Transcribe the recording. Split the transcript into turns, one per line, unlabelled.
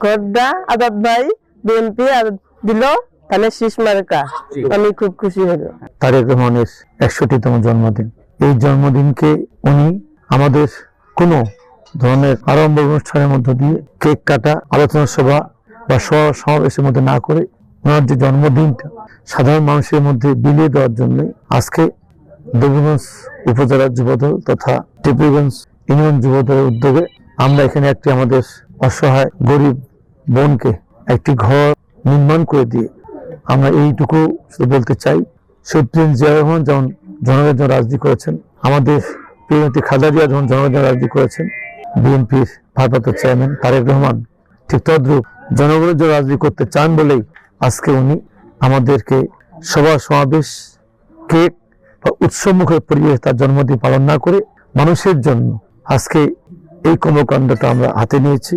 খোদ্দা আজাদ ভাই বিএনপি দিল তাহলে শীষ মার্কা। আমি খুব খুশি হব।
তারেক রহমানের একষট্টিতম জন্মদিন। এই জন্মদিনকে উনি আমাদের কোনো ধরনের আরম্ভ অনুষ্ঠানের মধ্য দিয়ে কেক কাটা আলোচনা সভা বা সভা সমাবেশের মধ্যে না করে ওনার যে জন্মদিনটা সাধারণ মানুষের মধ্যে বিলিয়ে দেওয়ার জন্য আজকে দেবগঞ্জ উপজেলার যুবদল তথা টিপিগঞ্জ ইউনিয়ন যুবদলের উদ্যোগে আমরা এখানে একটি আমাদের অসহায় গরিব বোনকে একটি ঘর নির্মাণ করে দিয়ে আমরা এইটুকু শুধু বলতে চাই সত্যিন জিয়া রহমান যেমন জনগণের জন্য রাজনীতি করেছেন, আমাদের প্রিয়মতী খাদারিয়া যেমন জনগণের জন্য রাজনীতি করেছেন, বিএনপির ভারপ্রাপ্ত চেয়ারম্যান তারেক রহমান ঠিক তদ্রুপ জনগণের জন্য রাজনীতি করতে চান বলেই আজকে উনি আমাদেরকে সভা সমাবেশ, কেক বা উৎসবমুখের পরিবেশ তার জন্মদিন পালন না করে মানুষের জন্য আজকে এই কর্মকাণ্ডটা আমরা হাতে নিয়েছি।